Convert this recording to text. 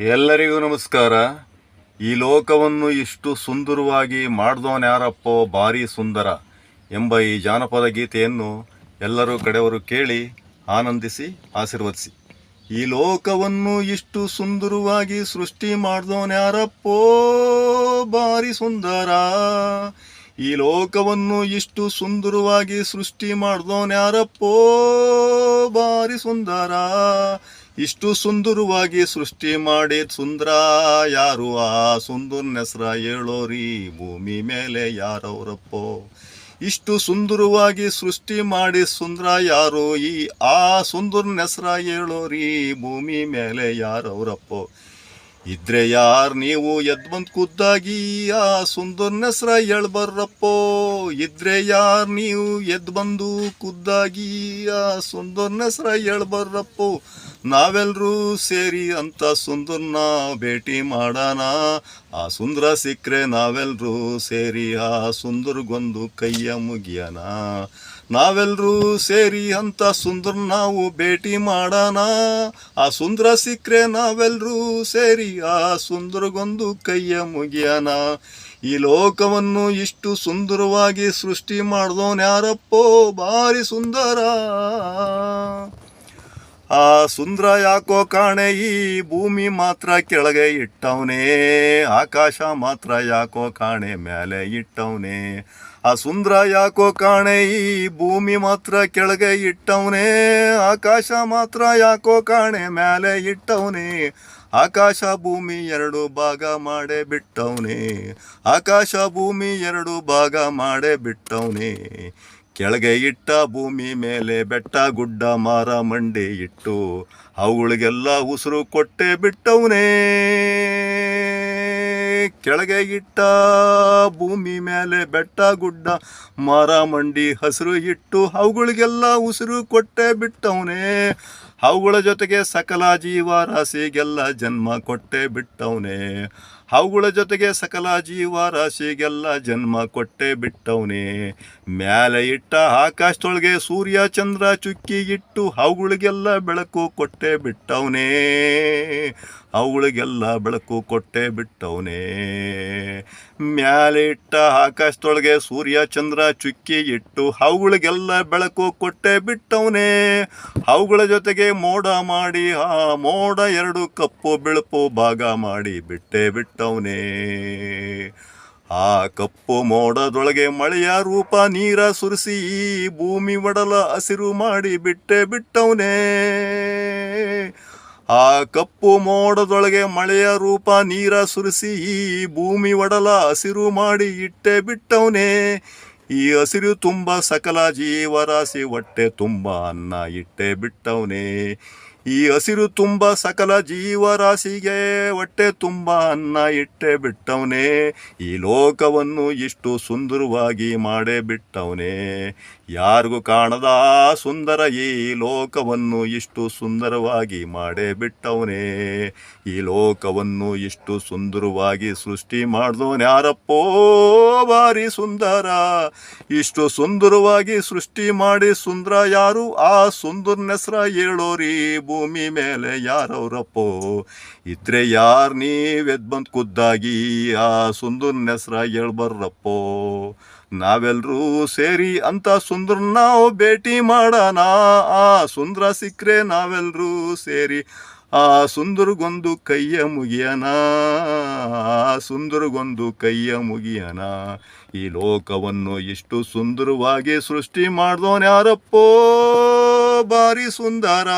ಎಲ್ಲರಿಗೂ ನಮಸ್ಕಾರ. ಈ ಲೋಕವನ್ನು ಇಷ್ಟು ಸುಂದರವಾಗಿ ಮಾಡ್ದವನ್ಯಾರಪ್ಪೋ ಭಾರಿ ಸುಂದರ ಎಂಬ ಈ ಜಾನಪದ ಗೀತೆಯನ್ನು ಎಲ್ಲರೂ ಕಡೆಯವರು ಕೇಳಿ ಆನಂದಿಸಿ, ಆಶೀರ್ವದಿಸಿ. ಈ ಲೋಕವನ್ನು ಇಷ್ಟು ಸುಂದರವಾಗಿ ಸೃಷ್ಟಿ ಮಾಡ್ದವನ್ಯಾರಪ್ಪೋ ಭಾರಿ ಸುಂದರ. ಈ ಲೋಕವನ್ನು ಇಷ್ಟು ಸುಂದರವಾಗಿ ಸೃಷ್ಟಿ ಮಾಡ್ದವನ್ಯಾರಪ್ಪೋ ಭಾರಿ ಸುಂದರ. ಇಷ್ಟು ಸುಂದರವಾಗಿ ಸೃಷ್ಟಿ ಮಾಡಿ ಸುಂದರ ಯಾರು? ಆ ಸುಂದರ ನೆಸರ ಹೇಳೋರಿ ಭೂಮಿ ಮೇಲೆ ಯಾರವರಪ್ಪೋ? ಇಷ್ಟು ಸುಂದರವಾಗಿ ಸೃಷ್ಟಿ ಮಾಡಿ ಸುಂದರ ಯಾರು? ಈ, ಆ ಸುಂದರ ನೆಸರ ಹೇಳೋರಿ ಭೂಮಿ ಮೇಲೆ ಯಾರವರಪ್ಪೋ? ಇದ್ರೆ ಯಾರು ನೀವು ಎದ್ಬಂದ್ ಕುದ್ದಾಗಿ ಆ ಸುಂದರ ನೆಸರ ಹೇಳ್ಬರ್ರಪ್ಪೋ? ಇದ್ರೆ ಯಾರು ನೀವು ಎದ್ಬಂದು ಖುದ್ದಾಗಿ, ಆ ಸುಂದರ ಹೆಸ್ರ ಹೇಳ್ಬರ್ರಪ್ಪೋ? ನಾವೆಲ್ಲರೂ ಸೇರಿ ಅಂತ ಸುಂದರ್ನ ಭೇಟಿ ಮಾಡೋಣ. ಆ ಸುಂದರ ಸಿಕ್ಕರೆ ನಾವೆಲ್ಲರೂ ಸೇರಿ, ಆ ಸುಂದರ್ಗೊಂದು ಕೈಯ ಮುಗಿಯೋಣ. ನಾವೆಲ್ಲರೂ ಸೇರಿ ಅಂತ ಸುಂದರ ನಾವು ಭೇಟಿ ಮಾಡೋಣ. ಆ ಸುಂದರ ಸಿಕ್ಕರೆ ನಾವೆಲ್ಲರೂ ಸೇರಿ, ಆ ಸುಂದರಗೊಂದು ಕೈಯ ಮುಗಿಯೋಣ. ಈ ಲೋಕವನ್ನು ಇಷ್ಟು ಸುಂದರವಾಗಿ ಸೃಷ್ಟಿ ಮಾಡಿದವನು ಯಾರಪ್ಪೋ? ಭಾರಿ ಸುಂದರ. ಆ ಸುಂದರ ಯಾಕೋ ಕಾಣೆ ಈ ಭೂಮಿ ಮಾತ್ರ ಕೆಳಗೆ ಇಟ್ಟವನೇ, ಆಕಾಶ ಮಾತ್ರ ಯಾಕೋ ಕಾಣೆ ಮೇಲೆ ಇಟ್ಟವನೇ. ಆ ಸುಂದರ ಯಾಕೋ ಕಾಣೆ ಈ ಭೂಮಿ ಮಾತ್ರ ಕೆಳಗೆ ಇಟ್ಟವನೇ, ಆಕಾಶ ಮಾತ್ರ ಯಾಕೋ ಕಾಣೆ ಮೇಲೆ ಇಟ್ಟವನೇ. ಆಕಾಶ ಭೂಮಿ ಎರಡು ಭಾಗ ಮಾಡೇ ಬಿಟ್ಟವನೇ, ಆಕಾಶ ಭೂಮಿ ಎರಡು ಭಾಗ ಮಾಡೇ ಬಿಟ್ಟವನೇ. ಕೆಳಗೆ ಇಟ್ಟ ಭೂಮಿ ಮೇಲೆ ಬೆಟ್ಟ ಗುಡ್ಡ ಮಾರ ಮಂಡಿ ಇಟ್ಟು ಅವುಗಳಿಗೆಲ್ಲ ಉಸಿರು ಕೊಟ್ಟೆ ಬಿಟ್ಟವನೇ. ಕೆಳಗೆ ಇಟ್ಟ ಭೂಮಿ ಮೇಲೆ ಬೆಟ್ಟ ಗುಡ್ಡ ಮಾರ ಮಂಡಿ ಹಸಿರು ಇಟ್ಟು ಅವುಗಳಿಗೆಲ್ಲ ಉಸಿರು ಕೊಟ್ಟೆ ಬಿಟ್ಟವನೇ. ಅವುಗಳ ಜೊತೆಗೆ ಸಕಲ ಜೀವರಾಶಿಗೆಲ್ಲ ಜನ್ಮ ಕೊಟ್ಟೆ ಬಿಟ್ಟವನೇ. ಅವುಗಳ ಜೊತೆಗೆ ಸಕಲ ಜೀವರಾಶಿಗೆಲ್ಲ ಜನ್ಮ ಕೊಟ್ಟೆ ಬಿಟ್ಟವನೇ. ಮ್ಯಾಲೆ ಇಟ್ಟ ಆಕಾಶದೊಳಗೆ ಸೂರ್ಯ, ಚಂದ್ರ, ಚುಕ್ಕಿ ಇಟ್ಟು ಅವುಗಳಿಗೆಲ್ಲ ಬೆಳಕು ಕೊಟ್ಟೆ ಬಿಟ್ಟವನೇ. ಅವುಗಳಿಗೆಲ್ಲ ಬೆಳಕು ಕೊಟ್ಟೆ ಬಿಟ್ಟವನೇ. ಮ್ಯಾಲೆ ಇಟ್ಟ ಆಕಾಶದೊಳಗೆ ಸೂರ್ಯ, ಚಂದ್ರ, ಚುಕ್ಕಿ ಇಟ್ಟು ಅವುಗಳಿಗೆಲ್ಲ ಬೆಳಕು ಕೊಟ್ಟೆ ಬಿಟ್ಟವನೇ. ಅವುಗಳ ಜೊತೆಗೆ ಮೋಡ ಮಾಡಿ, ಆ ಮೋಡ ಎರಡು ಕಪ್ಪು ಬೆಳಪು ಭಾಗ ಮಾಡಿ ಬಿಟ್ಟೆ ಬಿಟ್ಟವನೇ. ಆ ಕಪ್ಪು ಮೋಡದೊಳಗೆ ಮಳೆಯ ರೂಪ, ನೀರ ಸುರಿಸಿ ಭೂಮಿ ಒಡಲ ಹಸಿರು ಮಾಡಿ ಬಿಟ್ಟೆ ಬಿಟ್ಟವನೇ. ಆ ಕಪ್ಪು ಮೋಡದೊಳಗೆ ಮಳೆಯ ರೂಪ, ನೀರ ಸುರಿಸಿ ಭೂಮಿ ಒಡಲ ಹಸಿರು ಮಾಡಿ ಇಟ್ಟೆ ಬಿಟ್ಟವನೇ. ಈ ಹಸಿರು ತುಂಬ ಸಕಲ ಜೀವರಾಶಿ ಹೊಟ್ಟೆ ತುಂಬ ಅನ್ನ ಇಟ್ಟೆ ಬಿಟ್ಟವನೇ. ಈ ಹಸಿರು ತುಂಬ ಸಕಲ ಜೀವರಾಶಿಗೆ ಹೊಟ್ಟೆ ತುಂಬ ಅನ್ನ ಇಟ್ಟೆ ಬಿಟ್ಟವನೇ. ಈ ಲೋಕವನ್ನು ಇಷ್ಟು ಸುಂದರವಾಗಿ ಮಾಡೇ ಬಿಟ್ಟವನೇ. ಯಾರಿಗೂ ಕಾಣದ ಸುಂದರ ಈ ಲೋಕವನ್ನು ಇಷ್ಟು ಸುಂದರವಾಗಿ ಮಾಡೇ ಬಿಟ್ಟವನೇ. ಈ ಲೋಕವನ್ನು ಇಷ್ಟು ಸುಂದರವಾಗಿ ಸೃಷ್ಟಿ ಮಾಡಿದವನು ಯಾರಪ್ಪೋ? ಬಾರಿ ಸುಂದರ. ಇಷ್ಟು ಸುಂದರವಾಗಿ ಸೃಷ್ಟಿ ಮಾಡಿ ಸುಂದರ ಯಾರು? ಆ ಸುಂದರ ಹೆಸ್ರ ಹೇಳೋರಿ ಭೂಮಿ ಮೇಲೆ ಯಾರವ್ರಪ್ಪೋ? ಇದ್ರೆ ಯಾರು ನೀವೆದ್ ಬಂದು ಖುದ್ದಾಗಿ ಆ ಸುಂದರ್ ಹೆಸ್ರ ಹೇಳ್ಬರ್ರಪ್ಪೋ? ನಾವೆಲ್ಲರೂ ಸೇರಿ ಅಂತ ಸುಂದರ ನಾವು ಭೇಟಿ ಮಾಡೋಣ. ಆ ಸುಂದರ ಸಿಕ್ಕರೆ ನಾವೆಲ್ಲರೂ ಸೇರಿ ಆ ಸುಂದರಗೊಂದು ಕೈಯ ಮುಗಿಯನ ಸುಂದರಗೊಂದು ಕೈಯ ಮುಗಿಯನ ಈ ಲೋಕವನ್ನು ಇಷ್ಟು ಸುಂದರವಾಗಿ ಸೃಷ್ಟಿ ಮಾಡ್ದವನ್ ಯಾರಪ್ಪೋ? ಭಾರಿ ಸುಂದರ